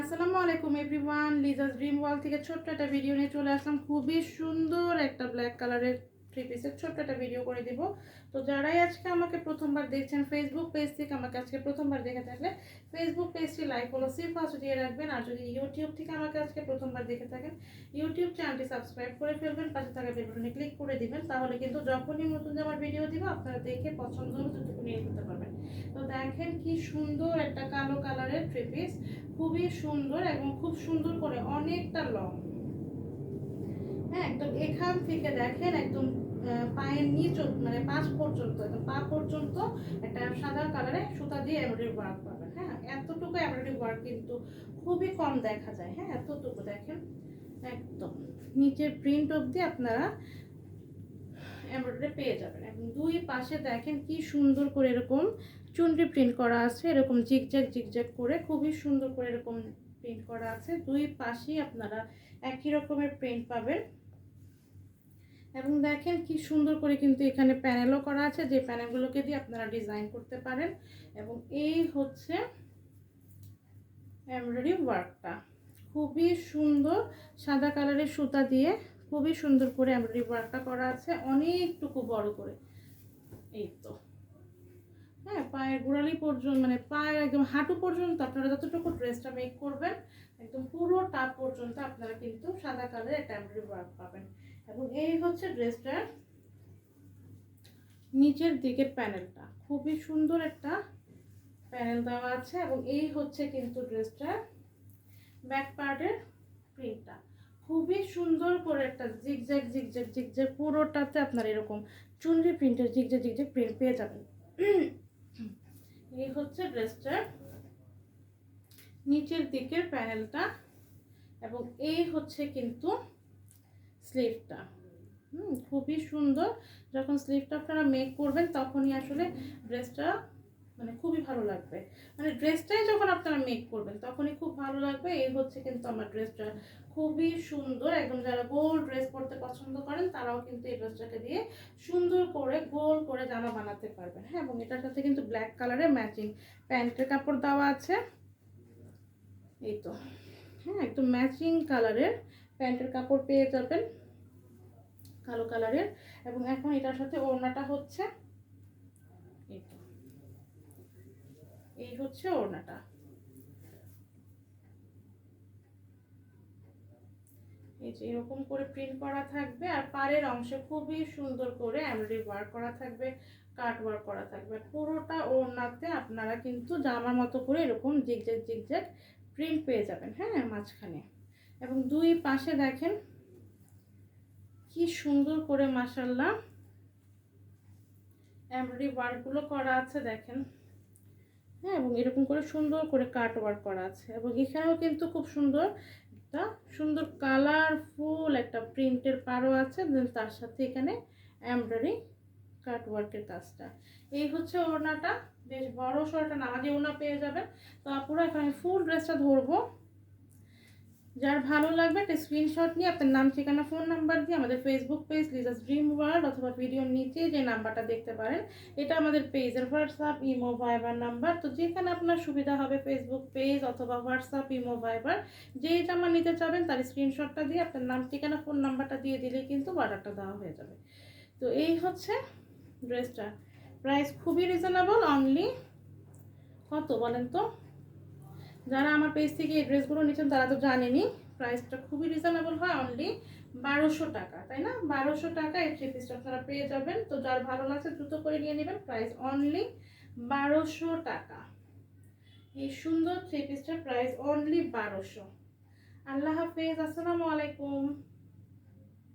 আসসালামু আলাইকুম everyone Liza's dream ওয়াল থেকে ছোট্ট একটা ভিডিও নিয়ে চলে আসলাম। খুবই সুন্দর একটা ব্ল্যাক কালারের থ্রি পিসের ছোট্ট একটা ভিডিও করে দিব। তো যারাই আজকে আমাকে প্রথমবার দেখছেন ফেসবুক পেজ থেকে আমাকে আজকে প্রথমবার দেখে থাকলে ফেসবুক পেজটি লাইক ফলো সি ফার্স্ট দিয়ে রাখবেন। আর যদি ইউটিউব থেকে আমাকে আজকে প্রথমবার দেখে থাকেন ইউটিউব চ্যানেলটি সাবস্ক্রাইব করে ফেলবেন, পাশে থাকা বেল বাটনে ক্লিক করে দিবেন, তাহলে কিন্তু যখনই নতুন আমার ভিডিও দিব, আপনারা দেখে পছন্দ হবে যতটুকু নিয়ে নিতে পারবেন। তো দেখেন কি সুন্দর একটা কালো কালারের থ্রি পিস খুবই সুন্দর এবং খুব সুন্দর করে অনেকটা লং হ্যাঁ একদম এখান থেকে দেখেন একদম পায়ের নিচ মানে পাঁচ পর্যন্ত, একদম পা পর্যন্ত একটা সাদা কালারে সুতা দিয়ে এমব্রয়ডারি ওয়ার্ক পাবেন হ্যাঁ? এতটুকু এমব্রয়ডারি ওয়ার্ক কিন্তু খুবই কম দেখা যায় হ্যাঁ? এতটুকু দেখেন, একদম। নিচের প্রিন্ট অবধি আপনারা এমব্রয়ডারি পেয়ে যাবেন। এবং দুই পাশে দেখেন কি সুন্দর করে এরকম চুনরি প্রিন্ট করা আছে, এরকম জিগজ্যাগ জিগজ্যাগ করে খুবই সুন্দর করে এরকম প্রিন্ট করা আছে। দুই পাশেই আপনারা একই রকমের প্রিন্ট পাবেন। এবং দেখেন কি সুন্দর করে কিন্তু এখানে প্যানেলও করা আছে, যে প্যানেলগুলোকে দিয়ে আপনারা ডিজাইন করতে পারেন। এবং এই হচ্ছে এমব্রয়ডারি ওয়ার্কটা খুবই সুন্দর সাদা কালারের সুতা দিয়ে খুবই সুন্দর করে এমব্রয়ডারি ওয়ার্কটা করা আছে, অনেকটুকু বড় করে। এই তো। হ্যাঁ পায়ের গোড়ালি পর্যন্ত মানে পায়ের একদম হাঁটু পর্যন্ত আপনারা যতটুকু ড্রেসটা মেক করবেন, একদম পুরো টাপ পর্যন্ত আপনারা কিন্তু সাদা কালারের একটা এমব্রয়ডারি ওয়ার্ক পাবেন। এবং এই হচ্ছে ড্রেসটার নিচের দিকের প্যানেলটা। খুবই সুন্দর একটা প্যানেল দেওয়া আছে এবং এই হচ্ছে কিন্তু ড্রেসটার ব্যাক পার্টের প্রিন্টটা। খুবই সুন্দর করে একটা জিগজ্যাগ জিগজ্যাগ জিগজ্যাগ পুরোটাতে আপনার এরকম চুনরি প্রিন্টের জিগজ্যাগ জিগজ্যাগ প্রিন্ট পেয়ে যাবেন। এই হচ্ছে ড্রেসটার নিচের দিকের প্যানেলটা এবং এই হচ্ছে কিন্তু স্লিভটা হুম, খুবই সুন্দর। যখন স্লিভটা আপনারা মেক করবেন, তখনই আসলে ড্রেসটা মানে খুবই ভালো লাগবে। মানে ড্রেসটাই যখন আপনারা মেক করবেন, তখনই খুব ভালো লাগবে। এই হচ্ছে কিন্তু আমার ড্রেসটা। খুবই সুন্দর। একদম যারা গোল ড্রেস পরতে পছন্দ করেন, তারাও কিন্তু এই ড্রেসটাকে দিয়ে সুন্দর করে, গোল করে জামা বানাতে পারবেন। হ্যাঁ এবং এটার সাথে কিন্তু ব্ল্যাক কালারের ম্যাচিং প্যান্টের কাপড় দেওয়া আছে। এই তো। হ্যাঁ একদম ম্যাচিং কালারের প্যান্টের কাপড় পেয়ে যাবেন। কালো কালারের। এবং এখন এটার সাথে ওড়নাটা হচ্ছে এই হচ্ছে ওড়নাটা। এই যে এরকম করে প্রিন্ট করা থাকবে। আর পাড়ের অংশে খুবই সুন্দর করে এমব্রয়ডারি ওয়ার্ক করা থাকবে কাট ওয়ার্ক করা থাকবে। পুরোটা ওড়নাতে আপনারা কিন্তু জামার মতো করে এরকম জিগজ্যাগ জিগজ্যাগ প্রিন্ট পেয়ে যাবেন হ্যাঁ মাঝখানে। এবং দুই পাশে দেখেন কি সুন্দর করে মাসাল্লাহ এমব্রয়ডারি ওয়ার্কগুলো করা আছে, দেখেন। হ্যাঁ এবং এরকম করে সুন্দর করে কাট ওয়ার্ক করা আছে। এবং এখানেও কিন্তু খুব সুন্দর একটা সুন্দর কালারফুল একটা প্রিন্টের পারও আছে। দেন তার সাথে এখানে এমব্রয়ডারি কাট ওয়ার্কের কাজটা। এই হচ্ছে ওড়নাটা। বেশ বড় সড়টা নামাজি ওড়না পেয়ে যাবেন। তো আপুরা, এখানে ফুল ড্রেসটা ধরবো। যার ভালো লাগবে একটা স্ক্রিনশট নিয়ে, আপনার নাম, ঠিকানা ফোন নাম্বার দিয়ে আমাদের Facebook page Liza's Dream World অথবা ভিডিওর নিচে যে নাম্বারটা দেখতে পারেন, এটা আমাদের পেজের হোয়াটসঅ্যাপ ইমো ভাইবার নাম্বার তো যেখানে আপনার সুবিধা হবে ফেসবুক পেজ অথবা হোয়াটসঅ্যাপ ইমো ভাইবার যেই জামা নিতে চাবেন, তার স্ক্রিনশটটা দিয়ে আপনার নাম, ঠিকানা ফোন নাম্বারটা দিয়ে দিলে কিন্তু অর্ডারটা দেওয়া হয়ে যাবে। তো এই হচ্ছে ড্রেসটা প্রাইস খুবই রিজনেবল অনলি কত বলেন তো? যারা আমার পেজ থেকে এই ড্রেসগুলো নিচ্ছেন, তারা তো জানেনি প্রাইসটা খুবই রিজনেবল হয় অনলি বারোশো টাকা, তাই না? বারোশো টাকা এই থ্রি পিসটা আপনারা পেয়ে যাবেন। তো যার ভালো লাগছে, দ্রুত করে নিয়ে নেবেন প্রাইস অনলি বারোশো টাকা। এই সুন্দর থ্রি পিসটার প্রাইস অনলি বারোশো। আল্লাহ হাফেজ, আসসালামু আলাইকুম।